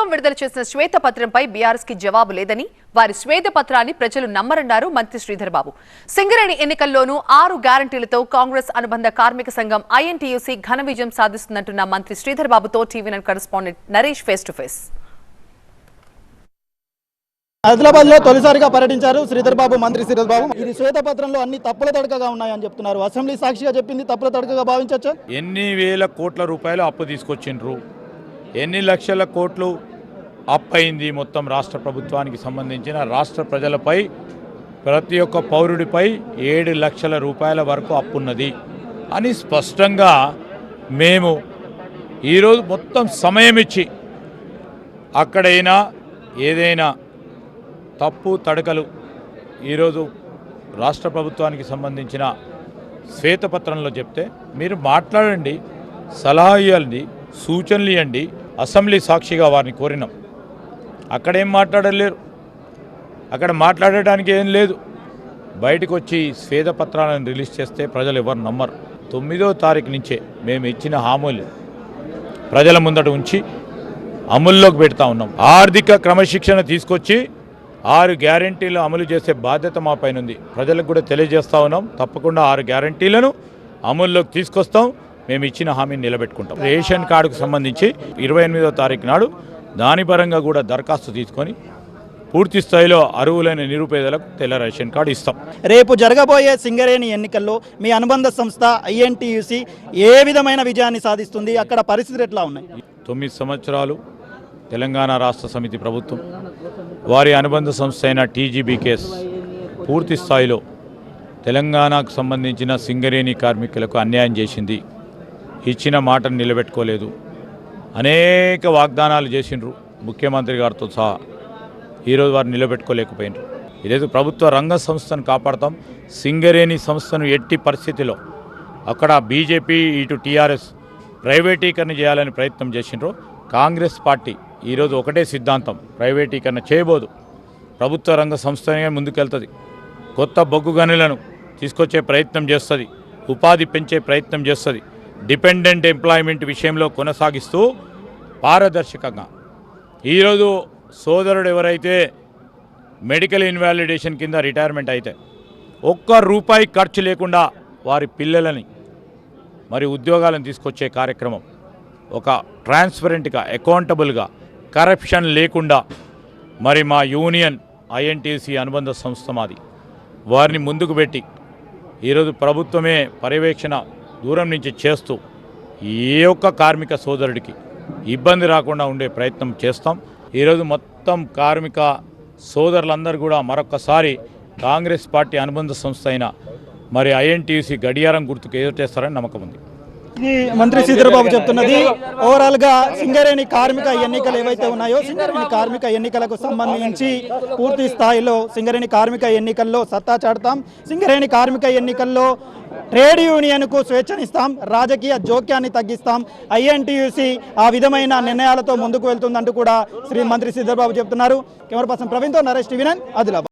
ప్రభుత్వం విడుదల చేసిన శ్వేతపత్రంపై బీఆర్ఎస్కి జవాబు లేదని వారి శ్వేతపత్రాన్ని ప్రజలు నమ్మరన్నారు మంత్రి శ్రీధర్ బాబు. సింగరేణి ఎన్నికల్లోనూ ఆరు గ్యారంటీలతో కాంగ్రెస్ అనుబంధ కార్మిక సంఘం ఐఎన్టీయూసీ ఘన విజయం సాధిస్తుందంటున్న మంత్రి శ్రీధర్ బాబుతో TV nine correspondent Naresh face to face. ఆదిలాబాద్లో తొలిసారిగా పర్యటించారు శ్రీధర్ బాబు మంత్రి శ్రీధర్ బాబు. ఇది శ్వేతపత్రంలో అన్ని తప్పుల తడకగా ఉన్నాయని చెప్తున్నారు. అసెంబ్లీ సాక్షిగా చెప్పింది తప్పుల తడకగా భావించవచ్చా? ఎన్ని వేల కోట్ల రూపాయలు అప్పు తీసుకొచ్చిండ్రు? ఎన్ని లక్షల కోట్లు అప్పైంది మొత్తం రాష్ట్ర ప్రభుత్వానికి సంబంధించిన రాష్ట్ర ప్రజలపై ప్రతి ఒక్క పౌరుడిపై ఏడు లక్షల రూపాయల వరకు అప్పున్నది. అని స్పష్టంగా మేము ఈరోజు మొత్తం సమయం ఇచ్చి అక్కడైనా ఏదైనా తప్పు తడకలు ఈరోజు రాష్ట్ర ప్రభుత్వానికి సంబంధించిన శ్వేతపత్రంలో చెప్తే మీరు మాట్లాడండి సలహా ఇవ్వండి సూచనలు ఇవ్వండి అసెంబ్లీ సాక్షిగా వారిని కోరినాం. అక్కడేం మాట్లాడలేరు. అక్కడ మాట్లాడటానికి ఏం లేదు. బయటకు వచ్చి శ్వేతపత్రాలను రిలీజ్ చేస్తే ప్రజలు ఎవరు నమ్మరు. తొమ్మిదో తారీఖు నుంచే మేము ఇచ్చిన హామీలు ప్రజల ముందట ఉంచి అమల్లోకి పెడతా ఉన్నాం. ఆర్థిక క్రమశిక్షణ తీసుకొచ్చి ఆరు గ్యారంటీలు అమలు చేసే బాధ్యత మా పైన ఉంది. ప్రజలకు కూడా తెలియజేస్తా ఉన్నాం. తప్పకుండా ఆరు గ్యారంటీలను అమల్లోకి తీసుకొస్తాం. మేము ఇచ్చిన హామీని నిలబెట్టుకుంటాం. రేషన్ కార్డుకు సంబంధించి ఇరవై ఎనిమిదో తారీఖు నాడు దాని పరంగా కూడా దరఖాస్తు తీసుకొని పూర్తి స్థాయిలో అర్హులైన నిరుపేదలకు తెల్ల రేషన్ కార్డు ఇస్తాం. రేపు జరగబోయే సింగరేణి ఎన్నికల్లో మీ అనుబంధ సంస్థ ఐఎన్టీయూసీ ఏ విధమైన విజయాన్ని సాధిస్తుంది? అక్కడ పరిస్థితులు ఎట్లా ఉన్నాయి? తొమ్మిది సంవత్సరాలు తెలంగాణ రాష్ట్ర సమితి ప్రభుత్వం. వారి అనుబంధ సంస్థ అయిన టీజీబీకేఎస్ పూర్తి స్థాయిలో తెలంగాణకు సంబంధించిన సింగరేణి కార్మికులకు అన్యాయం చేసింది. ఇచ్చిన మాటను నిలబెట్టుకోలేదు. అనేక వాగ్దానాలు చేసిండ్రు. ముఖ్యమంత్రి గారితో సహా. ఈరోజు వారు నిలబెట్టుకోలేకపోయినారు. ఈరోజు ప్రభుత్వ రంగ సంస్థను కాపాడతాం. సింగరేణి సంస్థను ఎట్టి పరిస్థితిలో అక్కడ బీజేపీ ఇటు టీఆర్ఎస్ ప్రైవేటీకరణ చేయాలని ప్రయత్నం చేసిండ్రు. కాంగ్రెస్ పార్టీ ఈరోజు ఒకటే సిద్ధాంతం. ప్రైవేటీకరణ చేయబోదు. ప్రభుత్వ రంగ సంస్థనే ముందుకెళ్తుంది. కొత్త బొగ్గు గనులను తీసుకొచ్చే ప్రయత్నం చేస్తుంది. ఉపాధి పెంచే ప్రయత్నం చేస్తుంది. డిపెండెంట్ ఎంప్లాయ్మెంట్ విషయంలో కొనసాగిస్తూ పారదర్శకంగా. ఈరోజు సోదరుడు ఎవరైతే మెడికల్ ఇన్వాలిడేషన్ కింద రిటైర్మెంట్ అయితే ఒక్క రూపాయి ఖర్చు లేకుండా వారి పిల్లలని మరి ఉద్యోగాలను తీసుకొచ్చే కార్యక్రమం ఒక ట్రాన్స్పరెంట్గా అకౌంటబుల్గా కరప్షన్ లేకుండా మరి మా యూనియన్ ఐఎన్టీసీ అనుబంధ సంస్థ మాది వారిని ముందుకు పెట్టి ఈరోజు ప్రభుత్వమే పర్యవేక్షణ దూరం నుంచి చేస్తూ ఏ ఒక్క కార్మిక సోదరుడికి ఇబ్బంది రాకుండా ఉండే ప్రయత్నం చేస్తాం. ఈరోజు మొత్తం కార్మిక సోదరులందరూ కూడా మరొకసారి కాంగ్రెస్ పార్టీ అనుబంధ సంస్థ అయిన మరి ఐఎన్టీసీ గడియారం గుర్తుకు ఎదుటేస్తారని నమ్మకం ఉంది. ఇది మంత్రి శ్రీధర్ చెప్తున్నది ఓవరాల్గా సింగరేణి కార్మిక ఎన్నికలు ఏవైతే ఉన్నాయో సింగరేణి కార్మిక ఎన్నికలకు సంబంధించి పూర్తి స్థాయిలో సింగరేణి కార్మిక ఎన్నికల్లో సత్తా చాడతాం సింగరేణి కార్మిక ఎన్నికల్లో ట్రేడ్ యూనియన్కు స్వేచ్ఛనిస్తాం రాజకీయ జోక్యాన్ని తగ్గిస్తాం. ఐఎన్టీయూసీ ఆ విధమైన నిర్ణయాలతో ముందుకు వెళ్తుందంటూ కూడా శ్రీ మంత్రి శ్రీధర్ చెప్తున్నారు. కెమెరా పర్సన్ ప్రవీణ్తో నరేష్ టీవీ నైన్ ఆదిలాబాద్.